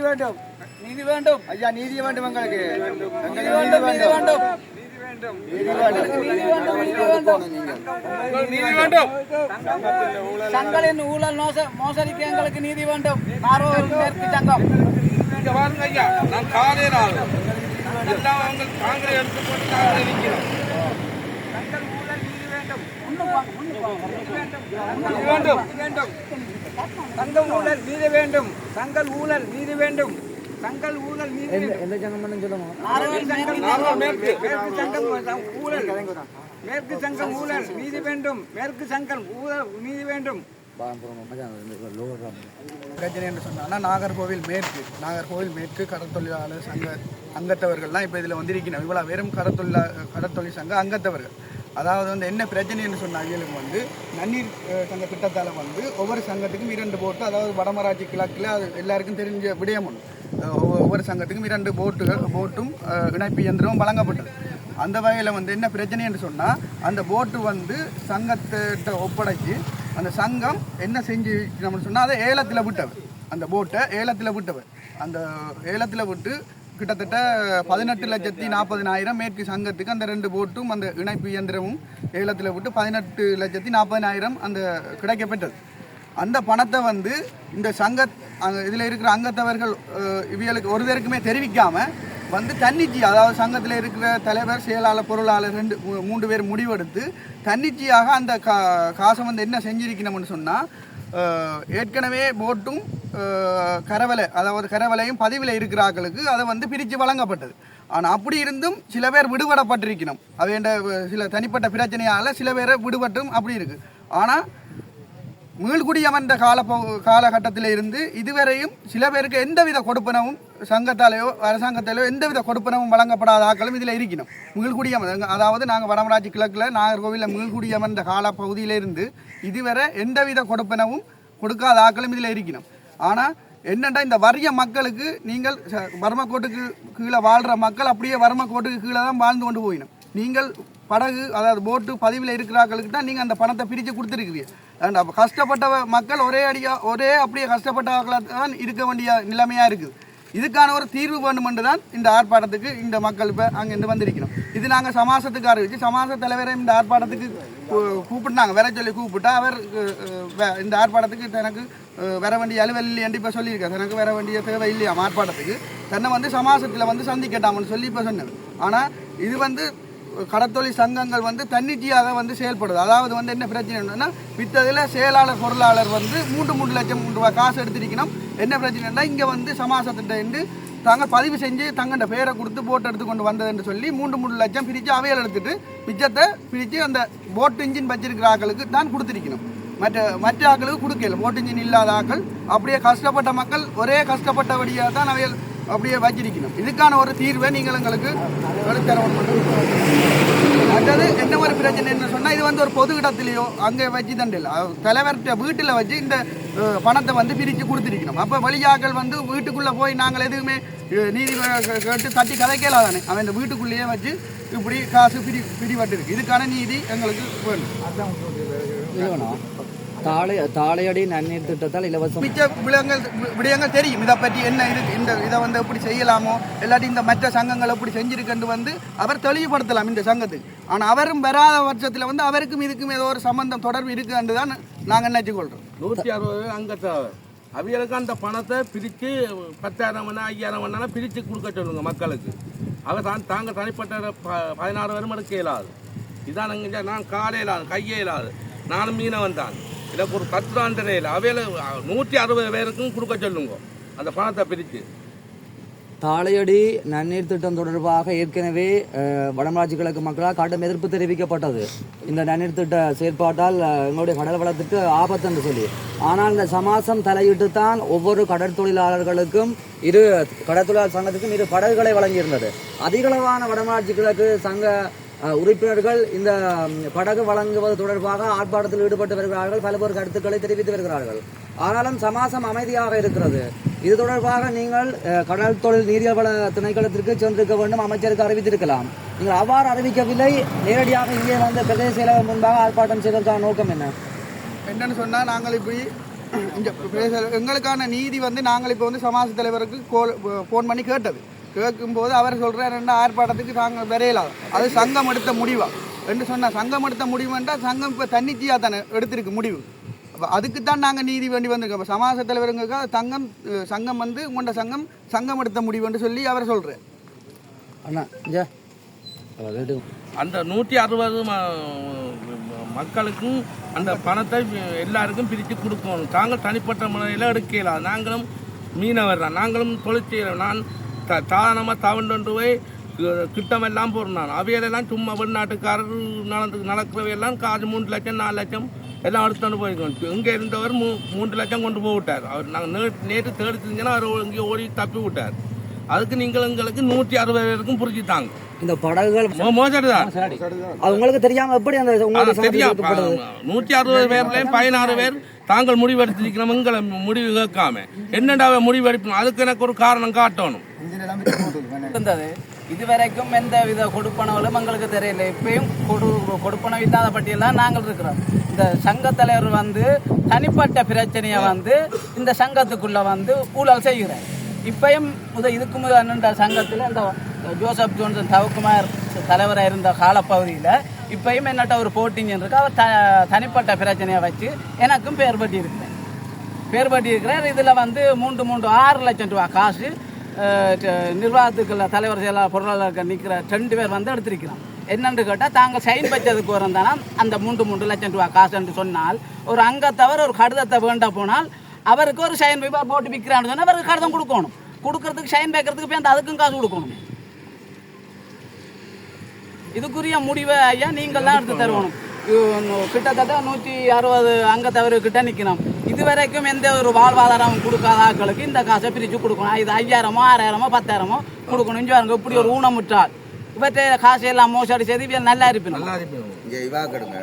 நீதி வேண்டும் நீதி வேண்டும் ஐயா நீதி வேண்டும் எங்களுக்கு நீதி வேண்டும் நீதி வேண்டும் சங்கலின் ஊழல் மோச மோசடிக்கு எங்களுக்கு நீதி வேண்டும் மேற்கு சங்கம் இங்க பாருங்க ஐயா நான் காலையில் ஆளு எல்லாம் அவங்க காங்கிரஸ் எடுத்து போட்டு நாங்கள் இருக்கிறோம் நீதி வேண்டும் சங்கம் ஊழல் நீதி வேண்டும். சங்கல் ஊழல் நீதி வேண்டும். சங்கல் ஊழல் நீதி வேண்டும். எந்த சங்கம் நார்வோர் மேற்கு. நாங்கள் மேற்கு. மேற்கு சங்கம் ஊழல். மேற்கு சங்கம் ஊழல். நீதி வேண்டும். மேற்கு சங்கம் ஊழல் நீதி வேண்டும். பிரச்சனை என்று சொன்னால் நாகர்கோவில் மேற்கு. நாகர்கோவில் மேற்கு கடற்தொழிலாளர் சங்க அங்கத்தவர்கள்லாம் இப்போ இதில் வந்திருக்கணும் இவ்வளோ வெறும் கடற்தொழிலா கடற்தொழில் சங்க அங்கத்தவர்கள். அதாவது வந்து என்ன பிரச்சனைன்னு சொன்ன அவங்களுக்கு வந்து நன்னீர் சங்க திட்டத்தால் வந்து ஒவ்வொரு சங்கத்துக்கும் இரண்டு போட்டு அதாவது வடமராட்சி கிழக்கில் அது எல்லாருக்கும் தெரிஞ்ச விடயம் ஒன்று ஒவ்வொரு- சங்கத்துக்கும் இரண்டு போட்டுகள் போட்டும் இணைப்பு இயந்திரமும் வழங்கப்பட்டது. அந்த வகையில் வந்து என்ன பிரச்சனைன்னு சொன்னால் அந்த போட்டு வந்து சங்கத்திட்ட ஒப்படைச்சு அந்த சங்கம் என்ன செஞ்சு நம்மளுக்கு சொன்னால் அதை ஏலத்தில் விட்டவர். அந்த போட்டை ஏலத்தில் விட்டவர். அந்த ஏலத்தில் விட்டு கிட்டத்தட்ட பதினெட்டு லட்சத்தி நாற்பதினாயிரம் மேற்கு சங்கத்துக்கு அந்த ரெண்டு போட்டும் அந்த இணைப்பு இயந்திரமும் ஏலத்தில் விட்டு பதினெட்டு லட்சத்தி நாற்பதினாயிரம் அந்த கிடைக்கப்பெற்றது. அந்த பணத்தை வந்து இந்த சங்க இதில் இருக்கிற அங்கத்தவர்கள் அஹ், இவியலுக்கு ஒரு பேருக்குமே தெரிவிக்காமல் வந்து தன்னிச்சி அதாவது சங்கத்தில் இருக்கிற தலைவர் செயலாளர் பொருளாளர் ரெண்டு மூ- மூன்று பேர் முடிவெடுத்து தன்னிச்சையாக அந்த கா காசை வந்து என்ன செஞ்சிருக்கணும்னு சொன்னால் ஏற்கனவே போட்டும் கரவலை அதாவது கரவலையும் பதிவில் இருக்கிற ஆக்களுக்கு அதை வந்து பிரித்து வழங்கப்பட்டது. ஆனால் அப்படி இருந்தும் சில பேர் விடுபடப்பட்டிருக்கணும். அவைண்ட சில தனிப்பட்ட பிரச்சனையால் சில பேரை விடுபட்டும் அப்படி இருக்குது ஆனால் மீள்குடி அமர்ந்த கால காலகட்டத்தில் இருந்து இதுவரையும் சில பேருக்கு எந்தவித கொடுப்பனவும் சங்கத்தாலேயோ அரசாங்கத்தாலேயோ எந்தவித கொடுப்பனவும் வழங்கப்படாத ஆக்களும் இதில் இருக்கணும் மீள்குடி அமர் அதாவது நாங்கள் வடமராட்சி கிழக்கில் நாகர்கோவிலில் மீள்குடி அமர்ந்த கால பகுதியிலிருந்து இதுவரை எந்தவித கொடுப்பனவும் கொடுக்காத ஆக்களும் இதில் இருக்கணும் ஆனால் என்னென்னா இந்த வறிய மக்களுக்கு நீங்கள் ச- கீழே வாழ்கிற மக்கள் அப்படியே வறுமைக்கோட்டுக்கு கீழே தான் வாழ்ந்து கொண்டு போயிடும் நீங்கள் படகு அதாவது போட்டு பதிவில் இருக்கிறார்களுக்கு தான் நீங்கள் அந்த பணத்தை பிரித்து கொடுத்துருக்கிறீங்க அண்ட் அப்போ கஷ்டப்பட்ட மக்கள் ஒரே அடியாக ஒரே அப்படியே கஷ்டப்பட்டவர்களாக தான் இருக்க வேண்டிய நிலைமையாக இருக்குது இதுக்கான ஒரு தீர்வு வேண்டுமென்று தான் இந்த ஆர்ப்பாட்டத்துக்கு இந்த மக்கள் இப்போ அங்கேருந்து வந்திருக்கணும் இது நாங்கள் சமாசத்துக்கு அறிவிச்சு சமாச தலைவரை இந்த ஆர்ப்பாட்டத்துக்கு கூப்பிட்டாங்க. வர சொல்லி கூப்பிட்டா அவர் இந்த ஆர்ப்பாட்டத்துக்கு தனக்கு வர வேண்டிய அலுவல் இல்லையாண்டு இப்போ சொல்லியிருக்காரு. தனக்கு வர வேண்டிய தேவை இல்லையா ஆர்ப்பாட்டத்துக்கு. தன்னை வந்து சமாசத்தில் வந்து சந்திக்கட்டாமன்னு சொல்லி இப்போ சொன்னது. ஆனால் இது வந்து கடத்தொழில் சங்கங்கள் வந்து தன்னிச்சையாக வந்து செயல்படுது. அதாவது வந்து என்ன பிரச்சனை என்னன்னா வித்ததில் செயலாளர் பொருளாளர் வந்து மூன்று மூன்று லட்சம் ரூபாய் காசு எடுத்திருக்கணும். என்ன பிரச்சனைனா இங்கே வந்து சமாசத்திட்ட இருந்து தாங்க பதிவு செஞ்சு தங்கண்ட பேரை கொடுத்து போட் எடுத்து கொண்டு வந்ததுன்னு சொல்லி மூன்று மூன்று லட்சம் பிரித்து அவையில் எடுத்துட்டு மிச்சத்தை பிரித்து அந்த போட் இன்ஜின் வச்சிருக்கிற ஆக்களுக்கு தான் கொடுத்துருக்கணும். மற்ற மற்ற ஆக்களுக்கு கொடுக்கல. போட் இன்ஜின் இல்லாத ஆக்கள் அப்படியே கஷ்டப்பட்ட மக்கள் ஒரே கஷ்டப்பட்டபடியாக தான் அவையல் அப்படியே வச்சிருக்கணும். இதுக்கான ஒரு தீர்வை நீங்கள் எங்களுக்கு வெளித்தரவன் அடுத்தது என்ன ஒரு பிரச்சனைன்னு சொன்னால் இது வந்து ஒரு பொது இடத்துலையோ அங்கே வச்சு தண்டில்லை தலைவர்கிட்ட வீட்டில் வச்சு இந்த பணத்தை வந்து பிரித்து கொடுத்துருக்கணும். அப்போ வழியாக்கள் வந்து வீட்டுக்குள்ளே போய் நாங்கள் எதுவுமே நீதி கேட்டு தட்டி கதைக்கல தானே. அவன் இந்த வீட்டுக்குள்ளேயே வச்சு இப்படி காசு பிரி பிரிபட்டு இதுக்கான நீதி எங்களுக்கு வேணும். தாளை தாளையடி நன்னீர் திட்டத்தால் இலவசம். மிச்ச விடயங்கள் விடயங்கள் தெரியும். இதை பற்றி என்ன இருக்கு? இந்த இதை வந்து எப்படி செய்யலாமோ? இல்லாட்டி இந்த மற்ற சங்கங்கள் எப்படி செஞ்சிருக்குன்னு வந்து அவர் தெளிவுபடுத்தலாம் இந்த சங்கத்துக்கு. ஆனால் அவரும் வராத பட்சத்தில் வந்து அவருக்கும் இதுக்கும் ஏதோ ஒரு சம்பந்தம் தொடர்பு இருக்குன்னு தான் நாங்கள் நினச்சிக்கொள்கிறோம் நூற்றி அறுபது அங்கத்தவர் அவியலுக்கு அந்த பணத்தை பிரித்து பத்தாயிரம் வேணா ஐயாயிரம் வேணா பிரித்து கொடுக்க சொல்லுங்க மக்களுக்கு. அவர் தான் தாங்க தனிப்பட்ட ப- பதினாறு பேரும் எடுக்க இயலாது இதான் நான் காலையில் கையே இயலாது நானும் மீனவன் தான். இல்லை ஒரு பத்து ஆண்டு அவையில் நூற்றி அறுபது பேருக்கும் கொடுக்க சொல்லுங்க. அந்த பணத்தை பிரித்து தாளையடி நன்னீர் திட்டம் தொடர்பாக ஏற்கனவே வடமராட்சி கிழக்கு மக்களால் கடும் எதிர்ப்பு தெரிவிக்கப்பட்டது. இந்த நன்னீர் திட்ட செயற்பாட்டால் எங்களுடைய கடல் வளத்துக்கு ஆபத்து என்று சொல்லி. ஆனால் இந்த சமாசம் தலையிட்டு தான் ஒவ்வொரு கடற்தொழிலாளர்களுக்கும் இரு கடற்தொழிலாளர் சங்கத்துக்கும் இரு படகுகளை வழங்கியிருந்தது. அதிகளவான வடமராட்சி கிழக்கு சங்க உறுப்பினர்கள் இந்த படகு வழங்குவது தொடர்பாக ஆர்ப்பாட்டத்தில் ஈடுபட்டு வருகிறார்கள். பல்வேறு கருத்துக்களை தெரிவித்து வருகிறார்கள். ஆனாலும் சமாசம் அமைதியாக இருக்கிறது. இது தொடர்பாக நீங்கள் கடல் தொழில் நீரியவள திணைக்களத்திற்கு சென்றிருக்க வேண்டும். அமைச்சருக்கு அறிவித்திருக்கலாம். நீங்கள் அவ்வாறு அறிவிக்கவில்லை. நேரடியாக இங்கே வந்து பிரதேச செயலகம் முன்பாக ஆர்ப்பாட்டம் செய்வதற்கான நோக்கம் என்ன? என்னன்னு சொன்னால் நாங்கள் இப்படி இந்த எங்களுக்கான நீதி வந்து நாங்கள் இப்போ வந்து சமாஜ தலைவருக்கு கோல் ஃபோன் பண்ணி கேட்டது. கேட்கும்போது அவர் சொல்கிறார் ரெண்டு ஆர்ப்பாட்டத்துக்கு நாங்கள் விரையலாம் அது சங்கம் எடுத்த முடிவா? என்று சொன்னால் சங்கம் எடுத்த முடிவுன்றா சங்கம் இப்போ தன்னிச்சையாக தானே எடுத்திருக்கு முடிவு. அப்போ அதுக்கு தான் நாங்கள் நீதி வேண்டி வந்திருக்கோம். இப்போ சமாஜ தலைவருங்க சங்கம் சங்கம் வந்து உங்களோட சங்கம் சங்கம் எடுத்த முடிவுன்னு சொல்லி அவர் சொல்கிறார் அண்ணா கேட்டு. அந்த நூற்றி அறுபது மக்களுக்கும் அந்த பணத்தை எல்லாருக்கும் பிரித்து கொடுக்கணும். தாங்கள் தனிப்பட்ட முறையில் எடுக்கலாம் நாங்களும் மீனவர் தான். நாங்களும் தொழிற்செய்கிறோம் நான் த தானமாக தவண்டு போய் கிட்டமெல்லாம் போடுறோம் நான் அவையெல்லாம் சும்மா வெளிநாட்டுக்காரர் நடந்து நடக்கிறவையெல்லாம் காசு மூன்று லட்சம் நாலு லட்சம் எல்லாம் எடுத்துட்டு போயிருக்கோம் இங்கே இருந்தவர் மூ மூன்று லட்சம் கொண்டு போய் விட்டார். அவர் நாங்கள் நே நேற்று தேடி செஞ்சோன்னா அவர் இங்கே ஓடி தப்பி விட்டார். அதுக்கு நீங்கள் எங்களுக்கு நூற்றி அறுபது பேருக்கும் புரிஞ்சு தாங்க இந்த படகுகள் மோசடி தான் அது உங்களுக்கு தெரியாம எப்படி அந்த? நூற்றி அறுபது பேர்லயும் பதினாறு பேர் தாங்கள் முடிவெடுத்திருக்கிறோம். எங்களை முடிவு கேட்காம. என்னடாவை முடிவெடுக்கணும்? அதுக்கு எனக்கு ஒரு காரணம் காட்டணும். இருந்தது. இதுவரைக்கும் எந்த வித கொடுப்பனவுகளும் எங்களுக்கு தெரியல. இப்பயும் கொடு கொடுப்பனவு இல்லாத பட்டியலாம் நாங்கள் இருக்கிறோம். இந்த சங்க தலைவர் வந்து தனிப்பட்ட பிரச்சனையை வந்து இந்த சங்கத்துக்குள்ள வந்து ஊழல் செய்கிறார். இப்பயும் இதுக்கு முதல் சங்கத்தில் இந்த ஜோசப் ஜோன்சன் தவக்குமார் தலைவராக இருந்த காலப்பகுதியில் இப்பயும் என்னட்ட ஒரு போட்டிங் இருக்கு. அவர் த தனிப்பட்ட பிரச்சனையை வச்சு எனக்கும் பேர் பட்டி இருக்கிறேன் பேர் பட்டி இருக்கிறார் இதில் வந்து மூன்று மூன்று ஆறு லட்சம் ரூபா காசு நிர்வாகத்துக்குள்ள தலைவர் செயலாளர் பொருளாளர்கள் நிற்கிற ரெண்டு பேர் வந்து எடுத்திருக்கிறோம் என்னென்று கேட்டால் தாங்கள் சைன் வச்சதுக்கு வரந்தானா அந்த மூன்று மூன்று லட்சம் ரூபா காசு என்று சொன்னால் ஒரு அங்கத்தவர் ஒரு கடிதத்தை வேண்ட போனால் அவருக்கு ஒரு சைன் பேப்பர் போட்டு விற்கிறான்னு சொன்னால் அவருக்கு கடிதம் கொடுக்கணும். கொடுக்கறதுக்கு சைன் வைக்கிறதுக்கு போய் அந்த அதுக்கும் காசு கொடுக்கணும். இதுக்குரிய முடிவை ஐயா நீங்கள் தான் எடுத்து தருவணும். இது கிட்டத்தட்ட நூற்றி அறுபது அங்கத்தவர் கிட்ட நிற்கணும் இது வரைக்கும் எந்த ஒரு வாழ்வாதாரம் கொடுக்காத ஆட்களுக்கு இந்த காசை பிரித்து கொடுக்கணும். இது ஐயாயிரமோ ஆறாயிரமோ பத்தாயிரமோ கொடுக்கணும். இங்கே பாருங்க இப்படி ஒரு ஊனமுற்றால். இவற்றை காசு எல்லாம் மோசடி செய்து இவன் நல்லா இருப்பினும். நல்லா இருப்பேன் இங்கே இவா கெடுங்க